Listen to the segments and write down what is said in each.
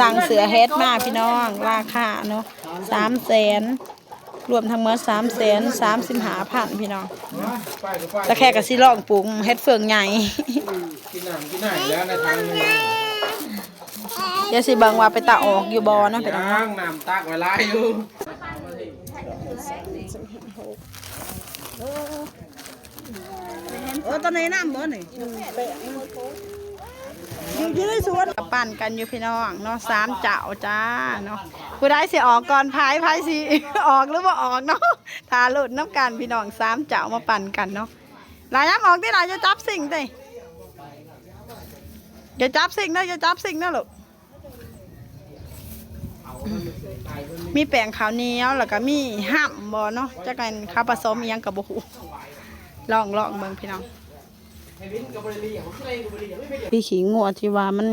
สั่งเสือเฮ็ดมาพี่น้องราคาเนาะสามแสนรวมทั้งหมดสามแสนสามสิบห้าพันพี่น้องแต่แค่กะสิลองปรุงเฮ็ดเฟืองใหญ่กินน้ำกินไหนแล้วในทางนึงเดี๋ยวสิเบิ่งว่าไปตาออกอยู่บ่เนาะพี่น้องย่างน้ำตักไว้หลายอยู่เออตอนนี้น้ำบ่นี่อยู่ที่ในสวน ปั่นกันอยู่พี่น้องเนาะสามเจ้าจ้าเนาะผู้ใดสิออกก่อนพายพายสิ ออกหรือว่าออกเนาะทาลุดน้ำกันพี่น้องสามเจ้ามาปั่นกันเนาะหลายย้ำออกที่ไหนจะจับสิ่งได้อย่าจับสิ่งนะอย่าจับสิ่งนะลูกมีแป้งขาวเหนียวแล้วก็มีห้ามบ่เนาะจะกันข้าวผสมอิหยังกับบุหูลองลองเบิ่งพี่น้องพี่ขิงงัวที่ว่ามัน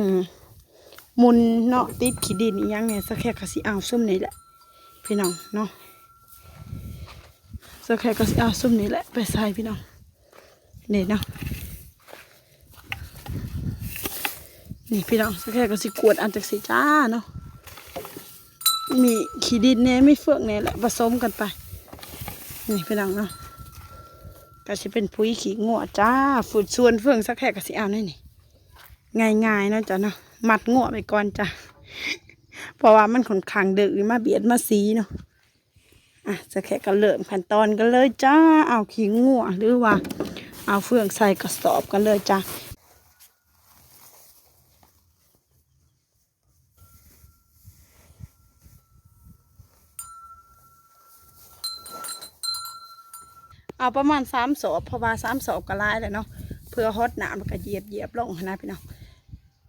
มุนเนาะติดขี้ดินอีหยังเนี่ยสักแค่กะสิเอาซุ่มนี่แหละพี่น้องเนาะสักแค่กะสิเอาซุ่มนี่แหละไปใส่พี่น้องนี่เนาะนี่พี่น้องสักแค่กะสิกวดอันจากสิจ้าเนาะมีขี้ดินเนี่ยไม่เฟืองเนี่ยแหละผสมกันไปนี่พี่น้องเนาะก็จะเป็นปุ๋ยขี้งัวจ้าฝืดส่วนเฟืองสักแค่ก็สิเอานี่นี่ง่ายๆนะจ้ะเนาะ มัดงัวไปก่อนจ้ะเพราะว่ามันค่อนข้างดึกมาเบียดมาสีเนาะอะจะแค่ก็เริ่มขั้นตอนกันเลยจ้า เอาขี้งัวหรือว่า เอาเฟืองใส่กระสอบกันเลยจ้าเอาประมาณสามสอบเพราะว่าสามสอบก็ลายแล้วเนาะเพื่อฮอดหนามแล้วก็เหยียบเหยียบลงนะพี่น้อง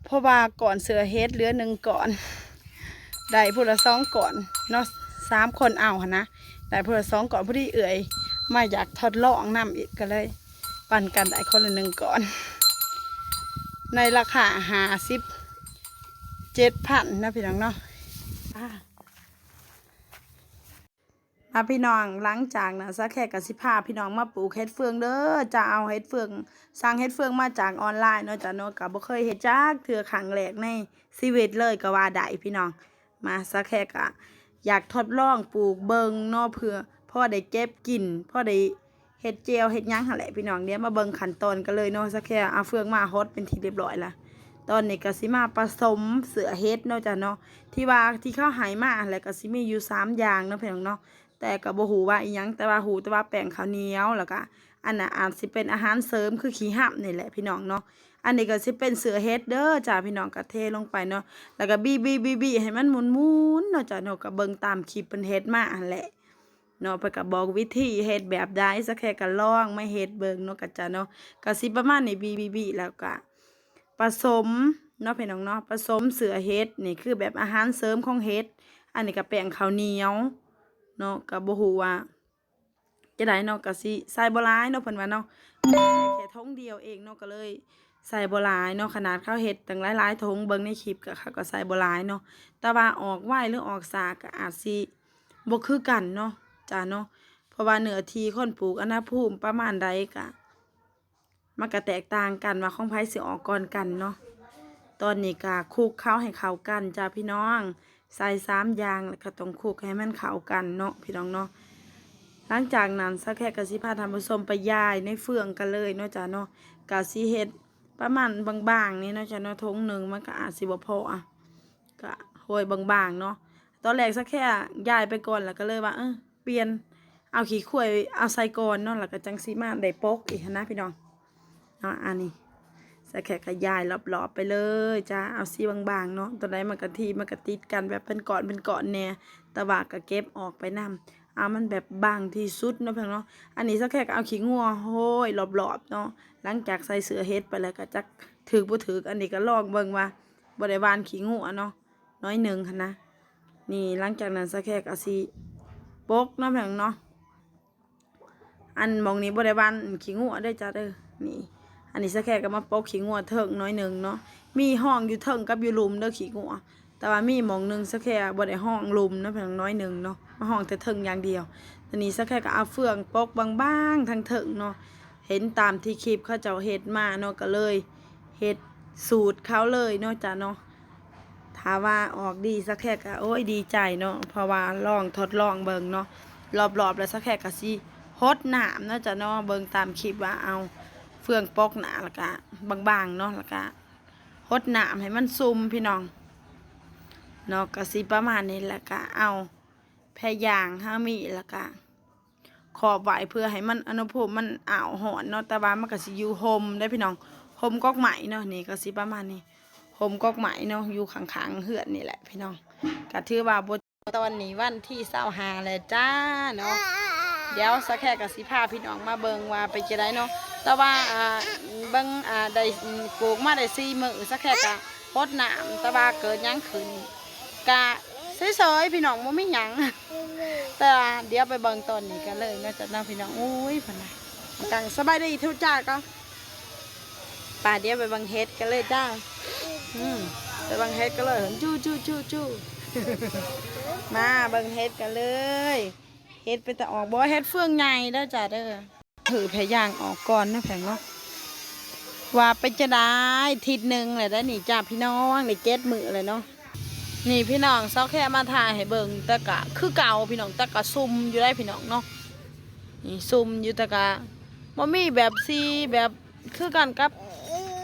เพราะว่าก่อนเสือเฮดเหลือหนึ่งก่อนได้พูละสองก่อนเนาะสามคนเอาหนนะได้พูละสองก่อนพอดีเอื่อยมาอยากทดลองนำอีกก็เลย ปั่นกันได้คนละหนึ่งก่อน ในราคาหาสิบเจ็ดพันนะพี่น้องเนาะ อะพี่น้องหลังจากนะสักแค่กับสิพาพี่น้องมาปลูกเห็ดเฟืองเด้อจะเอาเห็ดเฟืองสั่งเห็ดเฟืองมาจากออนไลน์เนาะจ้ะเนาะกับบ่เคยเห็ดจักเถื่อขังแหลกในชีวิตเลยก็ว่าได้พี่น้อง มาสักแค่กะอยากทดลองปลูกเบิงเนาะเพื่อพ่อได้เก็บกินพ่อได้เห็ดเจลเห็ดหยังหั่นแหละพี่น้องเดี๋ยวมาเบิงขั้นตอนกันเลยเนาะสักแค่เอาเฟืองมาฮดเป็นที่เรียบร้อยละตอนนี้ก็สิมาผสมเสือเฮ็ดเนาะจ้ะเนาะที่ว่าที่เข้าหายมาแล้วก็สิมีอยู่สามอย่างเนาะพี่น้องเนาะ แต่ก็บ่ฮู้ว่าอีหยังแต่ว่าฮู้แต่ว่าแป้งข้าวเหนียวแล้วก็อันน่ะอาจสิเป็นอาหารเสริมคือขี้หับนี่แหละพี่น้องเนาะอันนี้ก็สิเป็นเสือเฮดเด้อจ้าพี่น้องก็เทลงไปเนาะแล้วก็บีบีบีบีให้มันหมุนๆเนาะจ้าเนาะก็เบิ่งตามคลิปเพิ่นเฮดมาอันแหละเนาะเพิ่นก็บบอกวิธีเฮ็ดแบบใดสักแค่ก็ล่องไม่เฮ็ดเบิ่งเนาะก็จ้าเนาะก็สิประมาณนี้บีบีบีแล้วก็ผสมเนาะพี่น้องเนาะผสมเสือเฮ็ดนี่คือแบบอาหารเสริมของเฮ็ดอันนี้ก็แป้งข้าวเหนียว เนาะก็บ่ฮู้ว่าจะได้เนาะก็สิใส่บ่หลายเนาะเพิ่นว่าเนาะแค่ทงเดียวเองเนาะก็เลยใส่บ่หลายเนาะขนาดเขาวเฮ็ดตั้งหลายๆทงเบิ่งในคลิปก็เขาก็ใส่บ่หลายเนาะแต่ว่าออกไหวหรือออกสาก็อาจสิบ่คือกันเนาะจ้าเนาะเพราะว่าเนื้อที่คนปลูกอุณหภูมิประมาณใดก็มันก็แตกต่างกันว่าของไผสิออกก่อนกันเนาะตอนนี้ก็คุกเคล้าให้เข้ากันจ้าพี่น้อง ใส่สามอย่างแล้วก็ต้องคลุกให้มันเข้ากันเนาะพี่น้องเนาะหลังจากนั้นสักแค่กะสิพาทำผสมไปย่ายในเฟืองกันเลยเนาะจ้ะเนาะกะสิเฮ็ดประมาณบางๆนี่เนาะจ้ะเนาะทงหนึ่งมันก็อาจสิบ่พออะก็โหยบางๆเนาะตอนแรกสักแค่ย่ายไปก่อนแล้วก็เลยว่าเออเปลี่ยนเอาขี้ข่วยเอาใส่ก่อนเนาะแล้วก็จังสิมาได้ปกอีกหั้นนะพี่น้องเนาะอันนี้ ใส่แขกขยายรอบๆไปเลยจ้าเอาซีบางๆเนาะตัวไหนมันกะทีมันกะติดกันแบบเป็นก้อนเป็นก้อนแน่แต่ว่าก็เก็บออกไปนำเอามันแบบบางที่สุดเนาะเพื่อนเนาะอันนี้สักแขกเอาขี้งัวโห้ยรอบๆเนาะหลังจากใส่เสือเฮ็ดไปแล้วก็จักถือบ่ถืออันนี้ก็ลองเบิ่งว่าบ่ได้หวานขี้งัวเนาะน้อยหนึ่งค่ะนะนี่หลังจากนั้นสักแขกเอาซีปกเนาะเพื่อนเนาะอันมองนี้บ่ได้หวานขี้งัวเด้จ้าเด้อนี่ อันนี้สักแค่ก็มาปกขี้งัวเถิงน้อยหนึ่งเนาะมีห้องอยู่เถิงกับอยู่ลุมเด้อขี้งัวแต่ว่ามีหมองหนึ่งสักแค่บ่ได้ห้องลุมนะเพียงน้อยหนึ่งเนาะมาห้องแต่เถิงอย่างเดียวทีนี้สักแค่ก็เอาเฟืองปกบางๆทางเถิงเนาะเห็นตามที่คลิปเขาเจ้าเฮ็ดมาเนาะก็เลยเฮ็ดสูตรเขาเลยเนาะจ้ะเนาะถ้าว่าออกดีสักแค่ก็โอ้ยดีใจเนาะเพราะว่าลองทดลองเบิ่งเนาะรอบๆแล้วสักแค่ก็สิฮดน้ำเนาะจ้ะเนาะเบิ่งตามคลิปว่าเอา เฟืองปอกหนาแล้วก็บางๆเนาะแล้วก็ฮดหน้ำให้มันซุ่มพี่น้องเนาะก็สิประมาณนี้แล้วก็เอาแพรยางห้ามีแล้วก็ขอบไว้เพื่อให้มันอนุภูมิมันอ้าวหอนเนาะแต่ว่ามันก็สิอยู่โฮมได้พี่น้องโฮมกอกไหมเนาะนี่ก็สิประมาณนี้ผมกอกไหมเนาะอยู่ข้างๆเหือนนี่แหละพี่น้องก็ถือว่าบตอนนี้วันที่เศร้าหาเลยจ้าเนาะเดี๋ยวสักแค่กับสิพาพี่น้องมาเบิงว่าไปจะได้เนาะ แต่ว่าอ่าเบิงอ่าได้ปลูกมาได้สี่มือสักแค่กะพดหน้ำแต่ว่าเกิดยังขึ้นกะเฉยๆพี่น้องมันไม่ยังแต่เดี๋ยวไปเบิงตอนนี้กันเลยนะจ้ะเนาะพี่น้องโอ้ยพนะกังสบายดีทุกจ้าก็ป่าเดี๋ยวไปเบิงเฮ็ดกันเลยจ้าอืมไปเบังเฮ็ดกันเลยจู้จู้จู้จู้มาเบังเฮ็ดกันเลยเฮ็ดไปแต่ออกบ่เฮ็ดเฟื่องใหญ่เด้จ้ะเด้อ ถือแผยางออกก่อนนะแผงเนาะว่าไปจะได้ทิศหนึ่งเลยได้อนี่จ้าพี่น้องในเจ็ดมือเลยเนาะนี่พี่น้องเซาแค่มาถ่ายให้เบิ่งต่กะ คือเก่าพี่น้องต่กะซุ่มอยู่ได้พี่น้องเนาะนี่ซุ่มอยู่ต่กะบ่มีแบบซีแบบคือกันกับ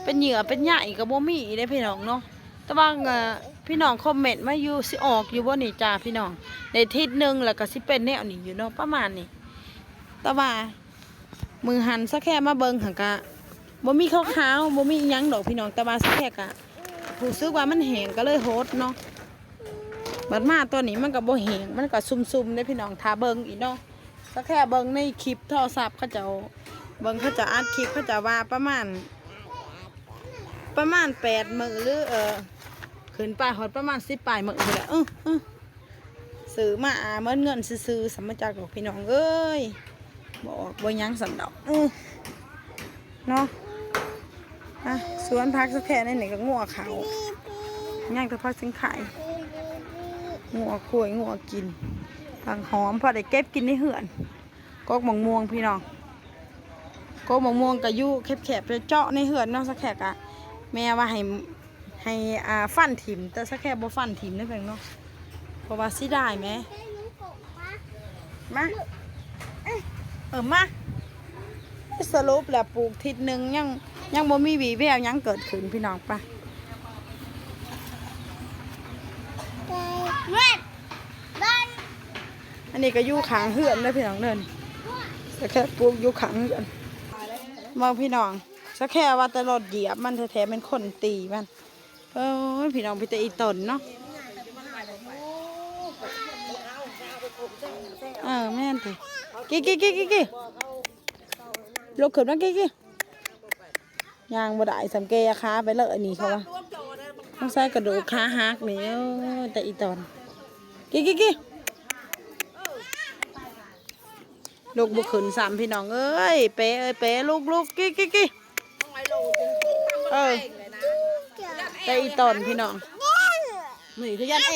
เป็นเหยื่อเป็นใหญ่กับบ่มีได้พี่น้องเนาะแต่ว่าเอ่อพี่น้องคอมเมนต์มาอยู่สิออกอยู่บ่นี่จ้าพี่น้องในทิศหนึ่งแล้วก็สิเป็นแนวนี้อยู่เนาะประมาณนี้แต่ว่า มือหันสักแค่มาเบิงหันกะบ่มีขาวๆบ่มียังดอกพี่น้องแต่ว่าสักแค่กะรู้สึกว่ามันแห้งก็เลยโฮดเนาะบัดมาตัวนี้มันก็บ่แหงมันก็ซุ่มๆเด้พี่น้องถ้าเบิงอีกเนาะสักแค่เบิงในคลิปโทรศัพท์เขาจ้าเบิงเขาจะอัดคลิปเขาจะว่าประมาณ ประมาณแปดมือหรือเออขึ้นไปหอดประมาณสิบปลายมือไปแหละเออเอซื้อมาเมื่อเงินซื้อๆสมมาจากดอกพี่น้องเอ้ย บอกบ่ยังสันดอกเออเนาะอะสวนพักสักแค่นี้นี่ก็งัวเขาย่างแต่พักสิงไข่งัวคุยงัวกินผังหอมพอได้เก็บกินในเหือนกอกมะม่วงพี่น้องกอกมะม่วงกะยุแคบๆไปเจาะในเหือนเนาะสักแค่กะแม่ว่าให้ให้อ่าฟันถิ่มแต่สักแค่บ่ฟันถิ่มได้เพียงเนาะเพราะว่าสิได้ไหมมา เออมาสรุปแล้วปลูกทิศหนึ่งยังยังบ่มีวีแววยังเกิดขึ้นพี่น้องปะอันนี้ก็อยู่ขางเหือนเลยพี่น้องเดินสักแค่ปลูกอยู่ขางเหือนมองพี่น้องสักแค่ว่าตลอดเหยียบมันแท้ๆเป็นคนตีมันเอ้ยพี่น้องพี่ตาอีตนเนาะ เออแม่นติกี้กี้กี้กี้กี้ลุกขึ้นมากี้กี้ยางบ่ได้สำเกยขาไปเลยอันนี้เขาว่าต้องใส่กระดูกขาหักนี่เอ้ยแต่อีตนกี้กี้กี้ลูกบุขึ้นสามพี่น้องเอ้ยเป๊ะเอ้ยเป๊ะลูกลูกกี้กี้กี้เออแต่อีตอนพี่น้องนี่คือยัน